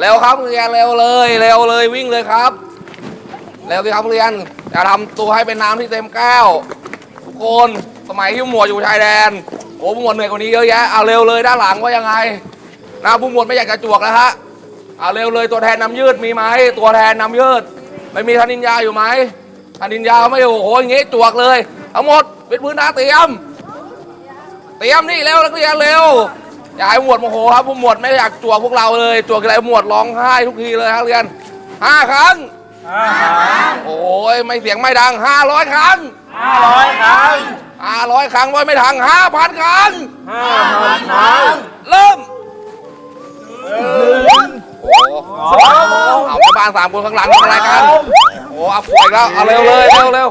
เร็วครับเรียนเร็วเลยเร็วเลยวิ่งเลยครับ เร็วสิครับเรียนอย่าทำตัวให้เป็นน้ำที่เต็มแก้วทุกคนสมัยที่หมวดอยู่ชายแดนโอ้ผู้หมวดเหนื่อยกว่านี้เยอะแยะเอาเร็วเลยด้านหลังว่ายังไงนะผู้หมวดไม่อยากจะจวกแล้วฮะ เอาเร็วเลยตัวแทนนำยืดมีไหมตัวแทนนำยืด ไม่มีธนินยาอยู่ไหมธนินยาไม่อยู่โอ้โหอย่างงี้จวกเลยทั้งหมดเป็นพื้นท่าเตรียม เตรียมนี่เร็วนักเรียนเร็วอย่าให้หมวดโมโหครับผู้หมวดไม่อยากจวกพวกเราเลยจวกอะไรหมวดร้องไห้ทุกทีเลยครับนักเรียนห้าครั้งโอ้ยไม่เสียงไม่ดังห้าร้อยครั้งห้าร้อยครั้งห้าร้อยครั้งไว้ไม่ทังห้าพันครั้งห้าพันครั้งาไปบ้านสามคนข้างหลังทำอะไรกันโอ้เอาป่วยแล้วเอาเร็วเลยเร็วเร็ว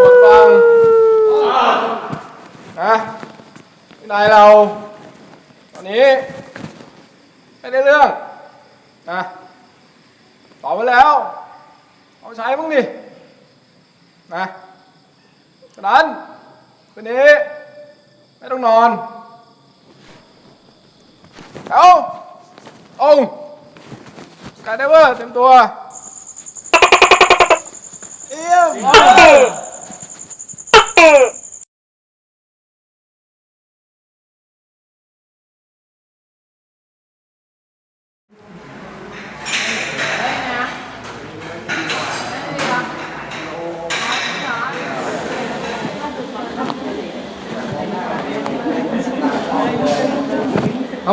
หมดฟังนะวินัยเรา ตอนนี้ ไม่ได้เรื่องนะตอบไปแล้ว เอาใช้บ้างดินะฉะนั้น คืนนี้ ไม่ต้องนอน เอาองสกายเดเวอร์เต็มตัว เอี้ยว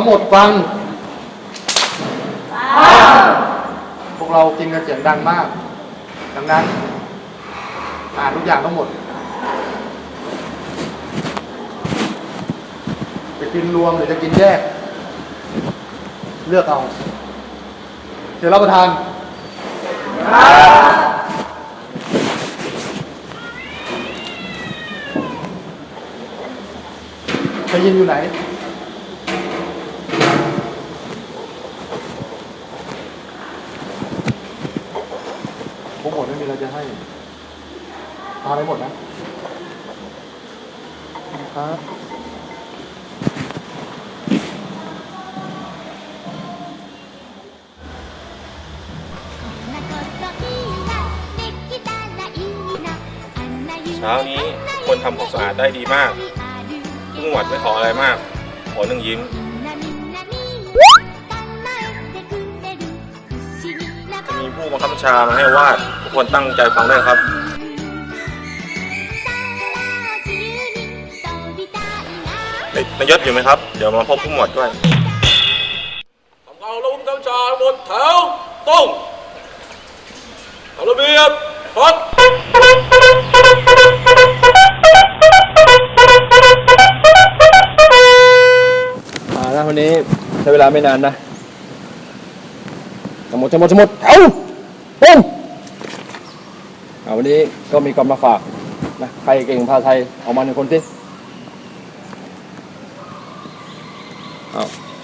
ทั้งหมดฟัง พวกเรากินกันเสียงดังมาก ดังนั้น อ่านทุกอย่างทั้งหมด จะกินรวมหรือจะกินแยก เลือกเอาเดี๋ยวรับประทานไปยินอยู่ไหน ผมหมดไม่มีอะไรจะ ให้ทานได้หมดนะครับเช้านี้คนทำความสะอาดได้ดีมากผู้หมวดไม่ขออะไรมาก ขอหนึ่งยิ้มจะมีผู้บังคับบัญชามาให้วาด ทุกคนตั้งใจฟังด้วยครับนายศอยู่ไหมครับ เดี๋ยวมาพบผู้หมวดด้วยทำการลงกำชาหมดแถวตรงเอาระเบียบพัดอ่านะวันนี้ใช้เวลาไม่นานนะจะหมดจะหมดจะหมดแถวปุ้งอ่า วันนี้ก็มีกรรมมาฝากนะใครเก่งภาษาไทยออกมาหนึ่งคนสิอา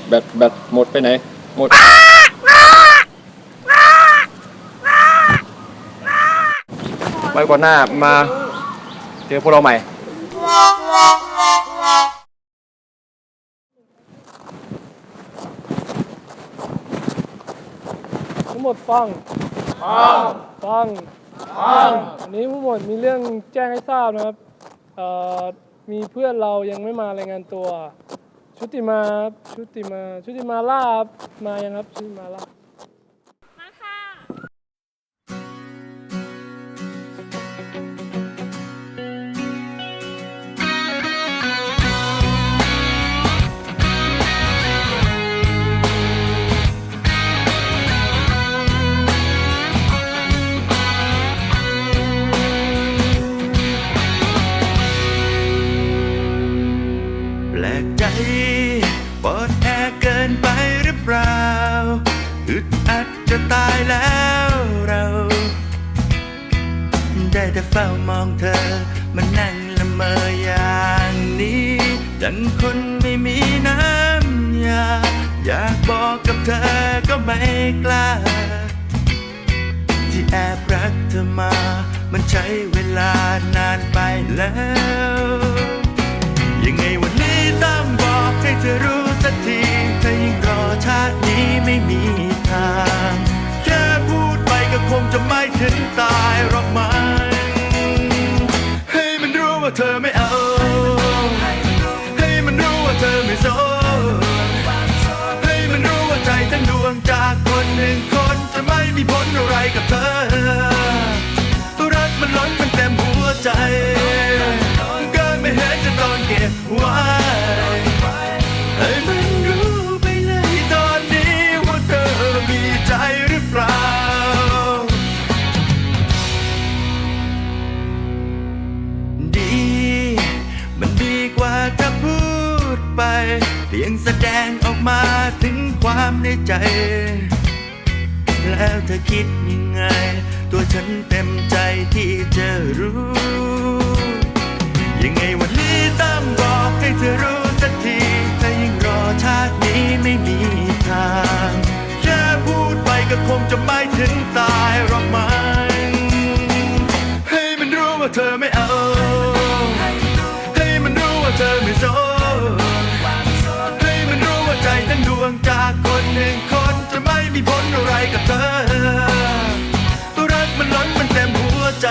แบตแบตหมดไปไหน หมด ไว้ก่อนหน้ามาเจอพวกเราใหม่ ทั้งหมดฟัง ฟัง ฟัง ฟังอันนี้ผู้หมวดมีเรื่องแจ้งให้ทราบนะครับเอ่อมีเพื่อนเรายังไม่มารายงานตัว ชุติมาครับชุติมา ชุติมาลาบมายังครับ ชุติมาลา「 อัจะตายแล้วเรา ได้แต่เฝ้ามองเธอ มันนั่งละเมออย่างนี้ ดังคนไม่มีน้ำยา อยากบอกกับเธอก็ไม่กล้า ที่แอบรักเธอมา มันใช้เวลานานไปแล้ว ยังไงวันนี้ต้องบอกให้เธอรู้ สักทีถ้ายิ่งรอชาตินี้ไม่มีทาง แค่พูดไปก็คงจะไม่ถึงตายหรอกมั้งให้มันรู้ว่าเธอไม่เอา ให้มันรู้ว่าเธอไม่สนให้มันรู้ว่าใจทั้งดวงจากคนหนึ่งคนจะไม่มีผลอะไรกับเธอ รักมันล้นมันเต็มหัวใจ เกินไม่เห็นจะต้องเก็บไว้ ในใจ แล้วเธอคิดยังไง ตัวฉันเต็มใจที่จะรู้ ยังไงวันนี้ต้องบอกให้เธอรู้สักทีถ้ายังรอชาตินี้ไม่มีทาง แค่พูดไปก็คงจะไม่ถึงตา หนึ่งคนจะไม่มีผลอะไรกับเธอ รักมันล้นมันเต็มหัวใจ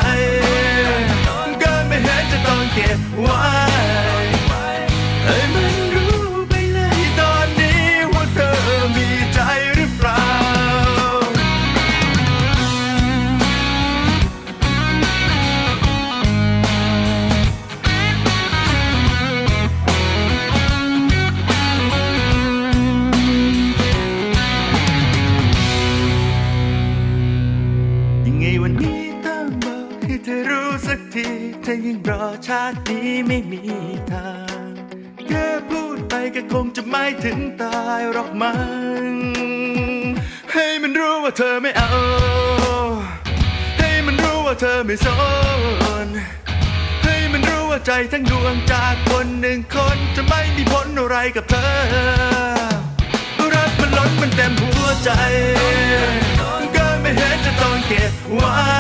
าตินี้ไม่มีทาง แค่พูดไปก็คงจะไม่ถึงตายหรอกมั้งให้มันรู้ว่าเธอไม่เอา ให้มันรู้ว่าเธอไม่สน ให้มันรู้ว่าใจทั้งดวงจากคนหนึ่งคนจะไม่มีผลอะไรกับเธอ รักมันล้นมันเต็มหัวใจ ก็ไม่เห็นจะต้องเก็บไว้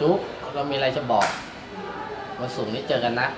ชุกเรามีอะไรจะบอกวันศุกร์นี้เจอกันนะ